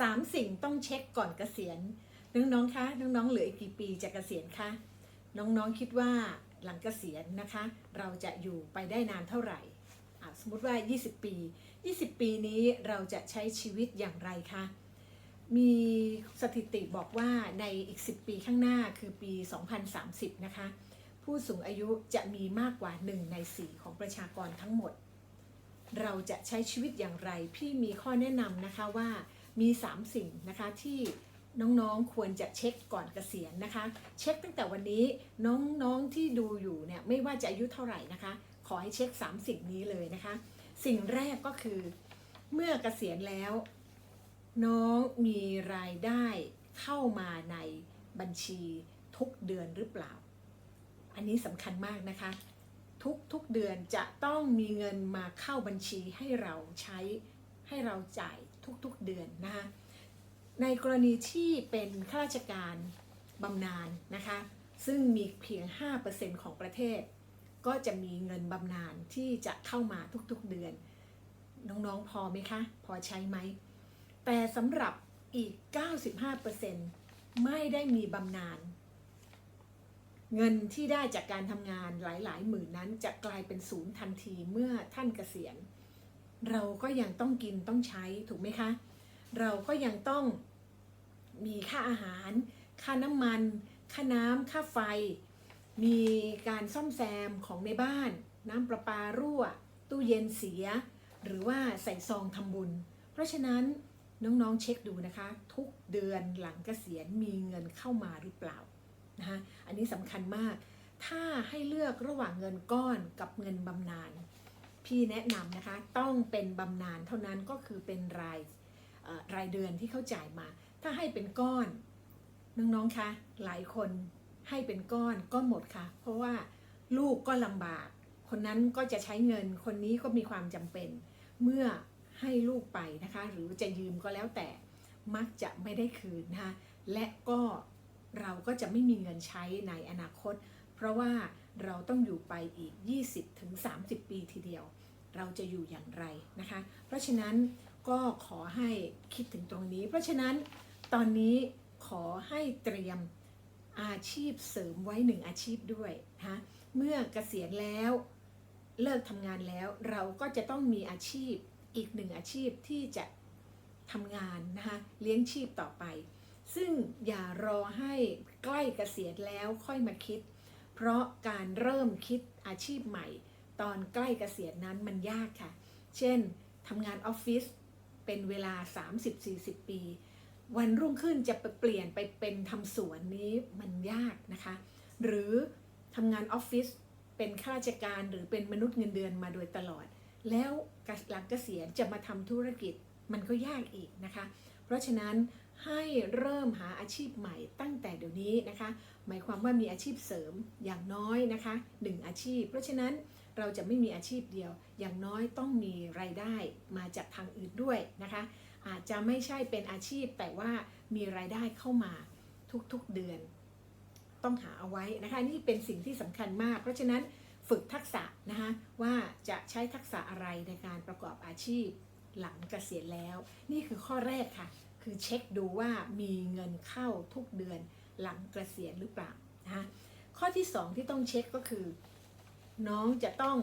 สามสิ่งต้องเช็คก่อนเกษียณน้องๆคะน้องๆเหลืออีกกี่ปีจะเกษียณคะน้องๆคิดว่าหลังเกษียณนะคะ เราจะอยู่ไปได้นานเท่าไหร่อสมมติว่า 20 ปี 20 ปีนี้เราจะใช้ชีวิตอย่างไรคะมีสถิติบอกว่าในอีก 10 ปีข้างหน้าคือปี 2030 นะคะ ผู้สูงอายุจะมีมากกว่า 1 ใน 4 ของประชากรทั้งหมด เราจะใช้ชีวิตอย่างไร พี่มีข้อแนะนำนะคะว่า มี 3 สิ่งนะคะที่น้องๆควรจะเช็คก่อนเกษียณนะคะ เช็คตั้งแต่วันนี้น้องๆที่ดูอยู่เนี่ยไม่ว่าจะอายุเท่าไหร่นะคะ ขอให้เช็ค 3 สิ่งนี้เลยนะคะ สิ่งแรกก็คือ เมื่อเกษียณแล้ว น้องมีรายได้เข้ามาในบัญชีทุกเดือนหรือเปล่า อันนี้สำคัญมากนะคะ ทุกทุกเดือนจะต้องมีเงินมาเข้าบัญชีให้เราใช้ให้เราจ่าย ทุกๆเดือนนะคะในกรณีที่เป็นข้าราชการบำนาญนะคะ ซึ่งมีเพียง 5%ของประเทศ ก็จะมีเงินบำนาญที่จะเข้ามาทุกๆเดือน น้องๆพอไหมคะ พอใช้ไหม แต่สำหรับอีก 95%ไม่ได้มีบำนาญเงินที่ได้จากการทำงานหลายๆ หมื่นนั้นจะกลายเป็นศูนย์ทันทีเมื่อท่านเกษียณ เราก็ยังต้องกินต้องใช้ถูกไหมคะ เราก็ยังต้องมีค่าอาหาร ค่าน้ำมัน ค่าน้ำค่าไฟ มีการซ่อมแซมของในบ้าน น้ำประปารั่ว ตู้เย็นเสีย หรือว่าใส่ซองทำบุญ เพราะฉะนั้นน้องๆเช็คดูนะคะ ทุกเดือนหลังเกษียณมีเงินเข้ามาหรือเปล่านะคะอันนี้สำคัญมาก ถ้าให้เลือกระหว่างเงินก้อนกับเงินบำนาญ พี่แนะนำนะคะ ต้องเป็นบำนาญเท่านั้นก็คือเป็นรายรายเดือนที่เขาจ่ายมา ถ้าให้เป็นก้อนน้องๆคะหลายคนให้เป็นก้อนก็หมดค่ะ เพราะว่าลูกก็ลำบาก คนนั้นก็จะใช้เงินคนนี้ก็มีความจำเป็น เมื่อให้ลูกไปนะคะ หรือจะยืมก็แล้วแต่มักจะไม่ได้คืนนะคะและก็เราก็จะไม่มีเงินใช้ในอนาคต เพราะว่า เราต้องอยู่ไปอีก 20-30 ปีทีเดียว เราจะอยู่อย่างไรนะคะ เพราะฉะนั้นก็ขอให้คิดถึงตรงนี้ เพราะฉะนั้นตอนนี้ขอให้เตรียมอาชีพเสริมไว้หนึ่งอาชีพด้วยนะคะเมื่อเกษียณแล้วเลิกทำงานแล้ว เราก็จะต้องมีอาชีพอีกหนึ่งอาชีพที่จะทำงานนะคะเลี้ยงชีพต่อไป ซึ่งอย่ารอให้ใกล้เกษียณแล้วค่อยมาคิด เพราะการเริ่มคิดอาชีพใหม่ ตอนใกล้เกษียณนั้นมันยากค่ะ เช่นทำงานออฟฟิศเป็นเวลา 30-40 ปี วันรุ่งขึ้นจะเปลี่ยนไปเป็นทำสวนนี้มันยากนะคะ หรือทำงานออฟฟิศเป็นข้าราชการหรือเป็นมนุษย์เงินเดือนมาโดยตลอด แล้วหลังเกษียณจะมาทำธุรกิจมันก็ยากอีกนะคะ เพราะฉะนั้นให้เริ่มหาอาชีพใหม่ตั้ง แต่เดี๋ยวนี้นะคะ หมายความว่ามีอาชีพเสริมอย่างน้อยนะคะหนึ่งอาชีพ เพราะฉะนั้นเราจะไม่มีอาชีพเดียว อย่างน้อยต้องมีรายได้มาจากทางอื่นด้วยนะคะ อาจจะไม่ใช่เป็นอาชีพแต่ว่ามีรายได้เข้ามาทุกๆเดือน ต้องหาเอาไว้นะคะ นี่เป็นสิ่งที่สำคัญมาก เพราะฉะนั้นฝึกทักษะนะคะว่าจะใช้ทักษะอะไรในการประกอบอาชีพหลังเกษียณแล้ว นี่คือข้อแรกค่ะ คือเช็คดูว่ามีเงินเข้าทุกเดือน หลังเกษียณหรือเปล่านะคะข้อที่ 2 ที่ต้องเช็คก็คือ น้องจะต้อง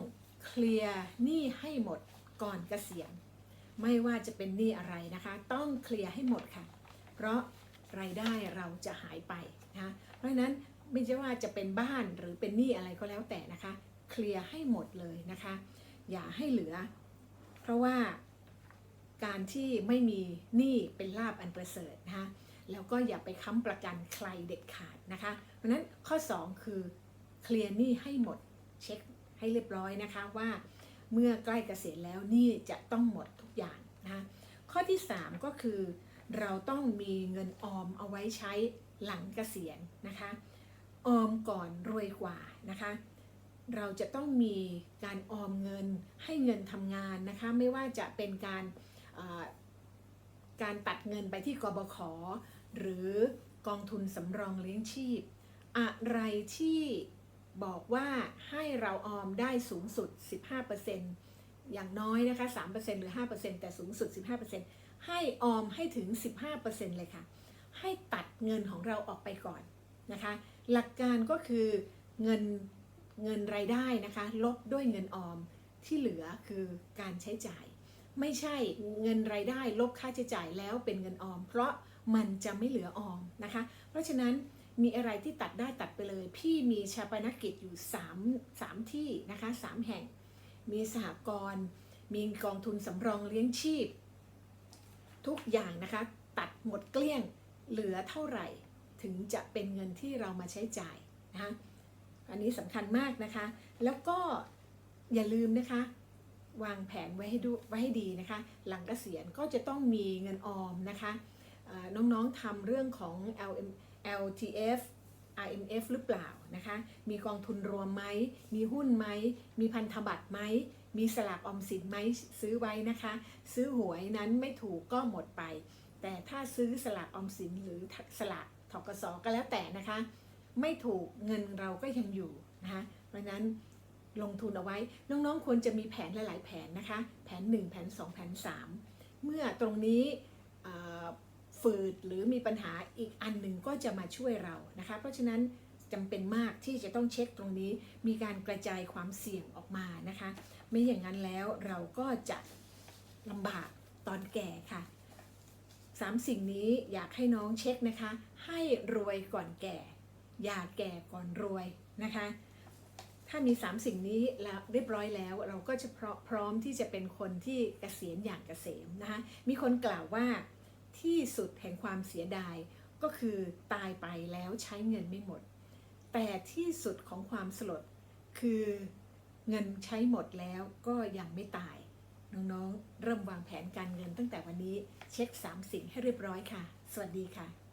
เคลียร์หนี้ให้หมดก่อนเกษียณ ไม่ว่าจะเป็นหนี้อะไรนะคะ ต้องเคลียร์ให้หมดค่ะ เพราะรายได้เราจะหายไปนะะเพราะฉะนั้นไม่ใช่ว่าจะเป็นบ้านหรือเป็นหนี้อะไรก็แล้วแต่นะคะ เคลียร์ให้หมดเลยนะคะ อย่าให้เหลือ เพราะว่าการที่ไม่มีหนี้เป็นลาบอันประเสริฐนะคะ แล้วก็อย่าไปค้ำประกันใครเด็ดขาดนะคะ เพราะนั้นข้อ 2 คือเคลียร์หนี้ให้หมดเช็คให้เรียบร้อยนะคะว่าเมื่อใกล้เกษียณแล้วหนี้จะต้องหมดทุกอย่างนะคะข้อที่ 3 ก็คือ เราต้องมีเงินออมเอาไว้ใช้หลังเกษียณนะคะออมก่อนรวยกว่านะคะเราจะต้องมีการออมเงินให้เงินทำงานนะคะไม่ว่าจะเป็นการการตัดเงินไปที่กบข หรือกองทุนสำรองเลี้ยงชีพ อะไรที่บอกว่าให้เราออมได้สูงสุด 15%อย่างน้อยนะคะ 3%หรือ 5%แต่สูงสุด 15%อให้ออมให้ถึง 15%เลยค่ะ ให้ตัดเงินของเราออกไปก่อนนะคะ หลักการก็คือเงินเงินรายได้นะคะ ลบด้วยเงินออมที่เหลือคือการใช้จ่าย ไม่ใช่เงินรายได้ลบค่าใช้จ่ายแล้วเป็นเงินออม เพราะ มันจะไม่เหลือออมนะคะ เพราะฉะนั้นมีอะไรที่ตัดได้ตัดไปเลย พี่มีชาปนกิจอยู่3 3ที่นะคะ3แห่ง มีสหกรณ์มีกองทุนสำรองเลี้ยงชีพ ทุกอย่างนะคะ ตัดหมดเกลี้ยงเหลือเท่าไหร่ถึงจะเป็นเงินที่เรามาใช้จ่ายนะคะอันนี้สำคัญมากนะคะ แล้วก็อย่าลืมนะคะ วางแผนไว้ให้ดูไว้ให้ดีนะคะ หลังเกษียณก็จะต้องมีเงินออมนะคะ น้องๆทำเรื่องของ LM LTF IMF หรือเปล่านะคะ มีกองทุนรวมไหม มีหุ้นไหม มีพันธบัตรไหม มีสลากออมสินไหมซื้อไว้นะคะ ซื้อหวยนั้นไม่ถูกก็หมดไป แต่ถ้าซื้อสลากออมสินหรือสลากทกสก็แล้วแต่นะคะ ไม่ถูกเงินเราก็ยังอยู่นะคะเพราะนั้นลงทุนเอาไว้ น้องๆควรจะมีแผนหลาย ๆ แผนนะคะ แผน 1 แผน 2 แผน 3 เมื่อตรงนี้ ฝืดหรือมีปัญหาอีกอันหนึ่งก็จะมาช่วยเรานะคะ เพราะฉะนั้นจำเป็นมากที่จะต้องเช็คตรงนี้ มีการกระจายความเสี่ยงออกมานะคะ ไม่อย่างนั้นแล้วเราก็จะลำบากตอนแก่ค่ะสามสิ่งนี้อยากให้น้องเช็คนะคะ ให้รวยก่อนแก่ อย่าแก่ก่อนรวยนะคะ ถ้ามี3สิ่งนี้แล้วเรียบร้อยแล้วเราก็จะพร้อพร้อมที่จะเป็นคนที่เกษียณอย่างเกษมนะคะ มีคนกล่าวว่า ที่สุดแห่งความเสียดายก็คือตายไปแล้วใช้เงินไม่หมด แต่ที่สุดของความสลดคือเงินใช้หมดแล้วก็ยังไม่ตาย น้องๆ เริ่มวางแผนการเงินตั้งแต่วันนี้เช็ค 3 สิ่งให้เรียบร้อยค่ะ สวัสดีค่ะ